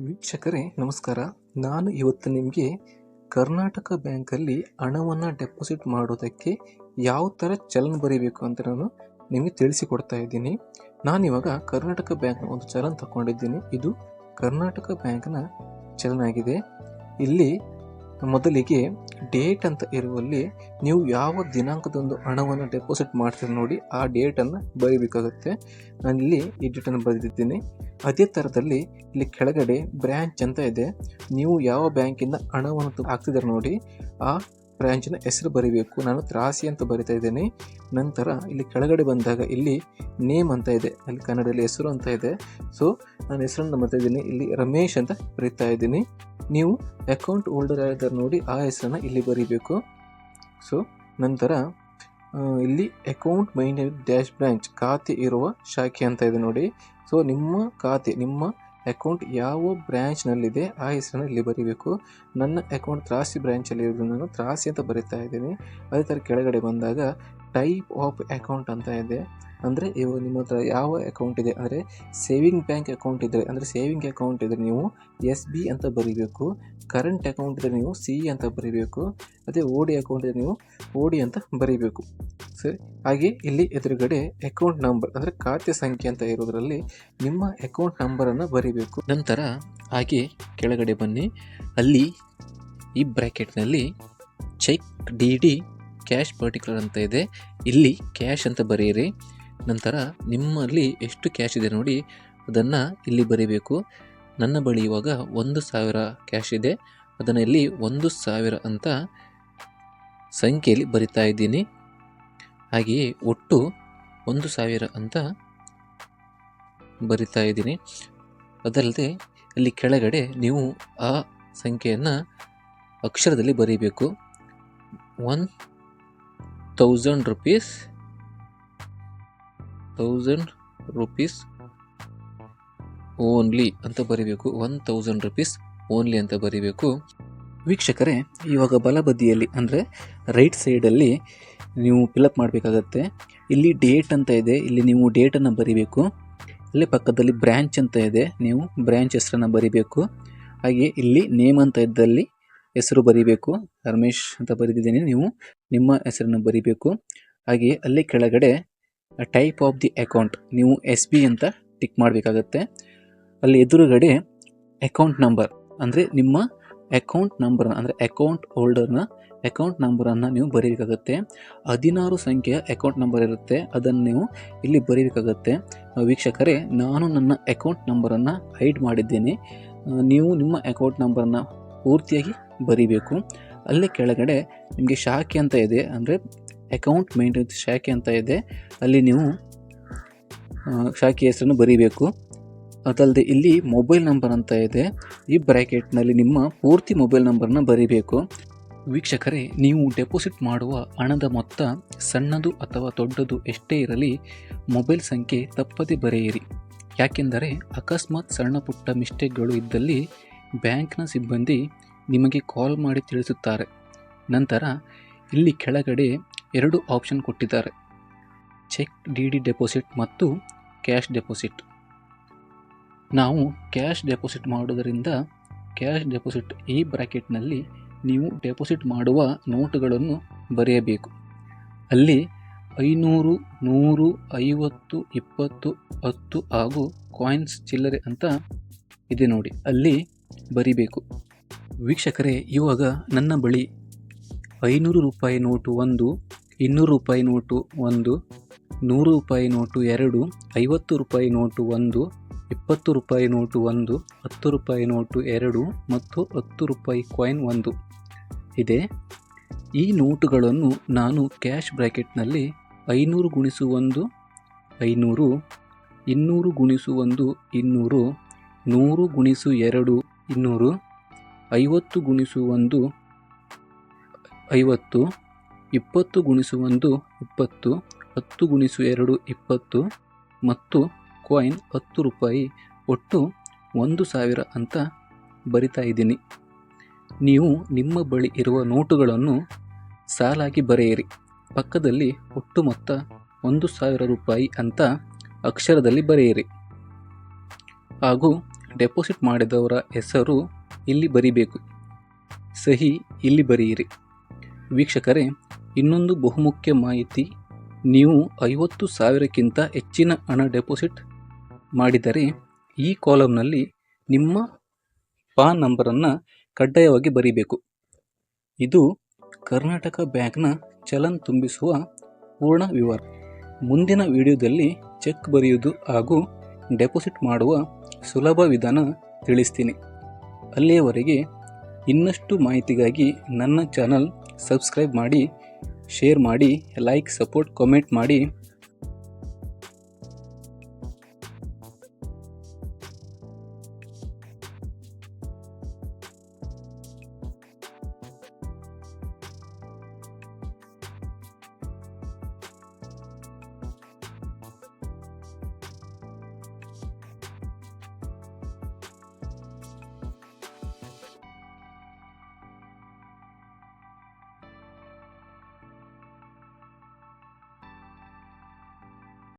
ವೀಕ್ಷಕರೇ, ನಮಸ್ಕಾರ. ನಾನು ಇವತ್ತು ನಿಮಗೆ ಕರ್ನಾಟಕ ಬ್ಯಾಂಕಲ್ಲಿ ಹಣವನ್ನು ಡೆಪಾಸಿಟ್ ಮಾಡೋದಕ್ಕೆ ಯಾವ ಥರ ಚಲನ್ ಬರೀಬೇಕು ಅಂತ ನಾನು ನಿಮಗೆ ತಿಳಿಸಿಕೊಡ್ತಾ ಇದ್ದೀನಿ. ನಾನಿವಾಗ ಕರ್ನಾಟಕ ಬ್ಯಾಂಕ್ನ ಒಂದು ಚಲನ್ ತಗೊಂಡಿದ್ದೀನಿ ಇದು ಕರ್ನಾಟಕ ಬ್ಯಾಂಕ್ನ ಚಲನ್ ಆಗಿದೆ. ಇಲ್ಲಿ ಮೊದಲಿಗೆ ಡೇಟ್ ಅಂತ ಇರುವಲ್ಲಿ ನೀವು ಯಾವ ದಿನಾಂಕದೊಂದು ಹಣವನ್ನು ಡೆಪಾಸಿಟ್ ಮಾಡ್ತೀರಿ ನೋಡಿ ಆ ಡೇಟನ್ನು ಬರೀಬೇಕಾಗುತ್ತೆ. ನಾನಿಲ್ಲಿ ಈ ಡೇಟನ್ನು ಬರೆದಿದ್ದೀನಿ. ಅದೇ ಥರದಲ್ಲಿ ಇಲ್ಲಿ ಕೆಳಗಡೆ ಬ್ರ್ಯಾಂಚ್ ಅಂತ ಇದೆ. ನೀವು ಯಾವ ಬ್ಯಾಂಕಿಂದ ಹಣವನ್ನು ಹಾಕ್ತಿದ್ದಾರೆ ನೋಡಿ, ಆ ಬ್ರ್ಯಾಂಚಿನ ಹೆಸರು ಬರೀಬೇಕು. ನಾನು ತ್ರಾಸಿ ಅಂತ ಬರಿತಾ ಇದ್ದೇನೆ. ನಂತರ ಇಲ್ಲಿ ಕೆಳಗಡೆ ಬಂದಾಗ ಇಲ್ಲಿ ನೇಮ್ ಅಂತ ಇದೆ. ಅಲ್ಲಿ ಕನ್ನಡದಲ್ಲಿ ಹೆಸರು ಅಂತ ಇದೆ. ಸೊ ನಾನು ಹೆಸರನ್ನು ಬರ್ತಾ ಇದ್ದೀನಿ. ಇಲ್ಲಿ ರಮೇಶ್ ಅಂತ ಬರೀತಾ ಇದ್ದೀನಿ. ನೀವು ಅಕೌಂಟ್ ಹೋಲ್ಡರ್ ಯಾರಿದ್ದಾರೆ ನೋಡಿ ಆ ಹೆಸರನ್ನು ಇಲ್ಲಿ ಬರೀಬೇಕು. ಸೊ ನಂತರ ಇಲ್ಲಿ ಅಕೌಂಟ್ ಮೈಂಟೈನ್ ಡ್ಯಾಶ್ ಬ್ರ್ಯಾಂಚ್ ಖಾತೆ ಇರುವ ಶಾಖೆ ಅಂತ ಇದೆ ನೋಡಿ. ಸೊ ನಿಮ್ಮ ಖಾತೆ, ನಿಮ್ಮ ಅಕೌಂಟ್ ಯಾವ ಬ್ರ್ಯಾಂಚ್ನಲ್ಲಿದೆ ಆ ಹೆಸರನ್ನು ಇಲ್ಲಿ ಬರೀಬೇಕು. ನನ್ನ ಅಕೌಂಟ್ ತ್ರಾಸಿ ಬ್ರ್ಯಾಂಚಲ್ಲಿ ಇರೋದು ನಾನು ತ್ರಾಸಿ ಅಂತ ಬರೀತಾ ಇದ್ದೀನಿ. ಅದೇ ಥರ ಕೆಳಗಡೆ ಬಂದಾಗ ಟೈಪ್ ಆಫ್ ಅಕೌಂಟ್ ಅಂತ ಇದೆ. ಅಂದರೆ ಇವು ನಿಮ್ಮ ಹತ್ರ ಯಾವ ಅಕೌಂಟ್ ಇದೆ ಅಂದರೆ ಸೇವಿಂಗ್ ಬ್ಯಾಂಕ್ ಅಕೌಂಟ್ ಇದ್ದರೆ ಅಂದರೆ ಸೇವಿಂಗ್ ಅಕೌಂಟ್ ಇದ್ದರೆ ನೀವು ಎಸ್ ಬಿ ಅಂತ ಬರೀಬೇಕು ಕರೆಂಟ್ ಅಕೌಂಟ್ ಇದ್ದರೆ ನೀವು ಸಿ ಅಂತ ಬರೀಬೇಕು, ಅದೇ ಓ ಡಿ ಅಕೌಂಟ್ ಇದ್ದರೆ ನೀವು ಓ ಡಿ ಅಂತ ಬರೀಬೇಕು. ಸರಿ ಹಾಗೆ ಇಲ್ಲಿ ಎದುರುಗಡೆ ಅಕೌಂಟ್ ನಂಬರ್ ಅಂದರೆ ಖಾತೆ ಸಂಖ್ಯೆ ಅಂತ ಇರೋದರಲ್ಲಿ ನಿಮ್ಮ ಅಕೌಂಟ್ ನಂಬರನ್ನು ಬರೀಬೇಕು. ನಂತರ ಹಾಗೆ ಕೆಳಗಡೆ ಬನ್ನಿ. ಅಲ್ಲಿ ಈ ಬ್ರ್ಯಾಕೆಟ್ನಲ್ಲಿ cheque D D cash particular ಅಂತ ಇದೆ. ಇಲ್ಲಿ ಕ್ಯಾಶ್ ಅಂತ ಬರೆಯಿರಿ ನಂತರ ನಿಮ್ಮಲ್ಲಿ ಎಷ್ಟು ಕ್ಯಾಶ್ ಇದೆ ನೋಡಿ, ಅದನ್ನು ಇಲ್ಲಿ ಬರೀಬೇಕು. ನನ್ನ ಬಳಿ ಇವಾಗ ಒಂದು ಸಾವಿರ ಕ್ಯಾಶ್ ಇದೆ. ಅದನ್ನು ಇಲ್ಲಿ ಒಂದು ಸಾವಿರ ಅಂತ ಸಂಖ್ಯೆಯಲ್ಲಿ ಬರಿತಾ ಇದ್ದೀನಿ. ಹಾಗೆಯೇ ಒಟ್ಟು ಒಂದು ಸಾವಿರ ಅಂತ ಬರಿತಾ ಇದ್ದೀನಿ. ಅದಲ್ಲದೆ ಇಲ್ಲಿ ಕೆಳಗಡೆ ನೀವು ಆ ಸಂಖ್ಯೆಯನ್ನು ಅಕ್ಷರದಲ್ಲಿ ಬರೀಬೇಕು. One thousand rupees thousand rupees only ಅಂತ ಬರೀಬೇಕು. ಒನ್ ಥೌಸಂಡ್ ರುಪೀಸ್ ಓನ್ಲಿ ಅಂತ ಬರೀಬೇಕು. ವೀಕ್ಷಕರೇ, ಇವಾಗ ಬಲಬದಿಯಲ್ಲಿ ಅಂದರೆ ರೈಟ್ ಸೈಡಲ್ಲಿ ನೀವು ಫಿಲಪ್ ಮಾಡಬೇಕಾಗತ್ತೆ. ಇಲ್ಲಿ ಡೇಟ್ ಅಂತ ಇದೆ. ಇಲ್ಲಿ ನೀವು ಡೇಟನ್ನು ಬರೀಬೇಕು. ಇಲ್ಲೇ ಪಕ್ಕದಲ್ಲಿ ಬ್ರ್ಯಾಂಚ್ ಅಂತ ಇದೆ. ನೀವು ಬ್ರ್ಯಾಂಚ್ ಹೆಸರನ್ನು ಬರೀಬೇಕು. ಹಾಗೆ ಇಲ್ಲಿ ನೇಮ್ ಅಂತ ಇದ್ದಲ್ಲಿ ಹೆಸರು ಬರೀಬೇಕು. ರಮೇಶ್ ಅಂತ ಬರೆದಿದ್ದೀನಿ. ನೀವು ನಿಮ್ಮ ಹೆಸರನ್ನು ಬರೀಬೇಕು. ಹಾಗೆಯೇ ಅಲ್ಲಿ ಕೆಳಗಡೆ ಟೈಪ್ ಆಫ್ ದಿ ಅಕೌಂಟ್ ನೀವು ಎಸ್ ಬಿ ಅಂತ ಟಿಕ್ ಮಾಡಬೇಕಾಗತ್ತೆ. ಅಲ್ಲಿ ಎದುರುಗಡೆ ಅಕೌಂಟ್ ನಂಬರ್ ಅಂದರೆ ನಿಮ್ಮ ಅಕೌಂಟ್ ನಂಬರ್ನ ಅಂದರೆ ಅಕೌಂಟ್ ಹೋಲ್ಡರ್ನ ಅಕೌಂಟ್ ನಂಬರನ್ನು ನೀವು ಬರೀಬೇಕಾಗತ್ತೆ. ಹದಿನಾರು ಸಂಖ್ಯೆಯ ಅಕೌಂಟ್ ನಂಬರ್ ಇರುತ್ತೆ, ಅದನ್ನು ನೀವು ಇಲ್ಲಿ ಬರೀಬೇಕಾಗತ್ತೆ. ವೀಕ್ಷಕರೇ, ನಾನು ನನ್ನ ಅಕೌಂಟ್ ನಂಬರನ್ನು ಹೈಡ್ ಮಾಡಿದ್ದೇನೆ. ನೀವು ನಿಮ್ಮ ಅಕೌಂಟ್ ನಂಬರನ್ನು ಪೂರ್ತಿಯಾಗಿ ಬರೀಬೇಕು. ಅಲ್ಲೇ ಕೆಳಗಡೆ ನಿಮಗೆ ಶಾಖೆ ಅಂತ ಇದೆ, ಅಂದರೆ ಅಕೌಂಟ್ ಮೇಂಟೆನೆನ್ಸ್ ಶಾಖೆ ಅಂತ ಇದೆ. ಅಲ್ಲಿ ನೀವು ಶಾಖೆಯ ಹೆಸರನ್ನು ಬರೀಬೇಕು. ಅದಲ್ಲದೆ ಇಲ್ಲಿ ಮೊಬೈಲ್ ನಂಬರ್ ಅಂತ ಇದೆ. ಈ ಬ್ರ್ಯಾಕೆಟ್ನಲ್ಲಿ ನಿಮ್ಮ ಪೂರ್ತಿ ಮೊಬೈಲ್ ನಂಬರ್ನ ಬರೀಬೇಕು. ವೀಕ್ಷಕರೇ, ನೀವು ಡೆಪಾಸಿಟ್ ಮಾಡುವ ಹಣದ ಮೊತ್ತ ಸಣ್ಣದು ಅಥವಾ ದೊಡ್ಡದು ಎಷ್ಟೇ ಇರಲಿ, ಮೊಬೈಲ್ ಸಂಖ್ಯೆ ತಪ್ಪದೆ ಬರೆಯಿರಿ. ಯಾಕೆಂದರೆ ಅಕಸ್ಮಾತ್ ಸಣ್ಣ ಪುಟ್ಟ ಮಿಸ್ಟೇಕ್ಗಳು ಇದ್ದಲ್ಲಿ ಬ್ಯಾಂಕ್ನ ಸಿಬ್ಬಂದಿ ನಿಮಗೆ ಕಾಲ್ ಮಾಡಿ ತಿಳಿಸುತ್ತಾರೆ. ನಂತರ ಇಲ್ಲಿ ಕೆಳಗಡೆ ಎರಡು ಆಪ್ಷನ್ ಕೊಟ್ಟಿದ್ದಾರೆ. ಚೆಕ್ ಡಿ ಡಿ ಡೆಪಾಸಿಟ್ ಮತ್ತು ಕ್ಯಾಶ್ ಡೆಪಾಸಿಟ್. ನಾವು ಕ್ಯಾಶ್ ಡೆಪಾಸಿಟ್ ಮಾಡೋದರಿಂದ ಕ್ಯಾಶ್ ಡೆಪಾಸಿಟ್ ಈ ಬ್ರ್ಯಾಕೆಟ್ನಲ್ಲಿ ನೀವು ಡೆಪಾಸಿಟ್ ಮಾಡುವ ನೋಟುಗಳನ್ನು ಬರೆಯಬೇಕು. ಅಲ್ಲಿ ಐನೂರು, ನೂರು, ಐವತ್ತು, ಇಪ್ಪತ್ತು, ಹತ್ತು ಹಾಗೂ ಕಾಯಿನ್ಸ್ ಚಿಲ್ಲರೆ ಅಂತ ಇದೆ ನೋಡಿ. ಅಲ್ಲಿ ಬರಿಬೇಕು. ವೀಕ್ಷಕರೇ, ಇವಾಗ ನನ್ನ ಬಳಿ ಐನೂರು ರೂಪಾಯಿ ನೋಟು ಒಂದು ಇನ್ನೂರು ರೂಪಾಯಿ ನೋಟು ಒಂದು, ನೂರು ರೂಪಾಯಿ ನೋಟು ಎರಡು, ಐವತ್ತು ರೂಪಾಯಿ ನೋಟು ಒಂದು, ಇಪ್ಪತ್ತು ರೂಪಾಯಿ ನೋಟು ಒಂದು, ಹತ್ತು ರೂಪಾಯಿ ನೋಟು ಎರಡು ಮತ್ತು ಹತ್ತು ರೂಪಾಯಿ ಕಾಯಿನ್ ಒಂದು. ಇದೆ. ಈ ನೋಟುಗಳನ್ನು ನಾನು ಕ್ಯಾಶ್ ಬ್ರ್ಯಾಕೆಟ್ನಲ್ಲಿ ಐನೂರು ಗುಣಿಸು ಒಂದು, ಐನೂರು, ಇನ್ನೂರು ಗುಣಿಸು ಒಂದು, ಇನ್ನೂರು, ನೂರು ಗುಣಿಸು ಎರಡು, ಇನ್ನೂರು, ಐವತ್ತು ಗುಣಿಸು ಒಂದು, ಐವತ್ತು ಇಪ್ಪತ್ತು ಗುಣಿಸು ಒಂದು, ಇಪ್ಪತ್ತು, ಹತ್ತು ಗುಣಿಸು ಎರಡು, ಇಪ್ಪತ್ತು, ಮತ್ತು ಕಾಯಿನ್ ಹತ್ತು ರೂಪಾಯಿ, ಒಟ್ಟು ಒಂದು ಸಾವಿರ ಅಂತ ಬರಿತಾ ಇದ್ದೀನಿ. ನೀವು ನಿಮ್ಮ ಬಳಿ ಇರುವ ನೋಟುಗಳನ್ನು ಸಾಲಾಗಿ ಬರೆಯಿರಿ. ಪಕ್ಕದಲ್ಲಿ ಒಟ್ಟು ಮೊತ್ತ ಒಂದು ಸಾವಿರ ರೂಪಾಯಿ ಅಂತ ಅಕ್ಷರದಲ್ಲಿ ಬರೆಯಿರಿ. ಹಾಗೂ ಡೆಪಾಸಿಟ್ ಮಾಡಿದವರ ಹೆಸರು ಇಲ್ಲಿ ಬರೀಬೇಕು. ಸಹಿ ಇಲ್ಲಿ ಬರೆಯಿರಿ. ವೀಕ್ಷಕರೇ ಇನ್ನೊಂದು ಬಹುಮುಖ್ಯ ಮಾಹಿತಿ, ನೀವು ಐವತ್ತು ಸಾವಿರಕ್ಕಿಂತ ಹೆಚ್ಚಿನ ಹಣ ಡೆಪಾಸಿಟ್ ಮಾಡಿದರೆ ಈ ಕಾಲಮ್ನಲ್ಲಿ ನಿಮ್ಮ ಪಾನ್ ನಂಬರನ್ನು ಕಡ್ಡಾಯವಾಗಿ ಬರೀಬೇಕು. ಇದು ಕರ್ನಾಟಕ ಬ್ಯಾಂಕ್ನ ಚಲನ್ ತುಂಬಿಸುವ ಪೂರ್ಣ ವಿವರ. ಮುಂದಿನ ವಿಡಿಯೋದಲ್ಲಿ ಚೆಕ್ ಬರೆಯುವುದು ಹಾಗೂ ಡೆಪಾಸಿಟ್ ಮಾಡುವ ಸುಲಭ ವಿಧಾನ ತಿಳಿಸ್ತೀನಿ. ಅಲ್ಲಿಯವರೆಗೆ ಇನ್ನಷ್ಟು ಮಾಹಿತಿಗಾಗಿ ನನ್ನ ಚಾನಲ್ ಸಬ್ಸ್ಕ್ರೈಬ್ ಮಾಡಿ ಶೇರ್ ಮಾಡಿ ಲೈಕ್ ಸಪೋರ್ಟ್ ಕಾಮೆಂಟ್ ಮಾಡಿ.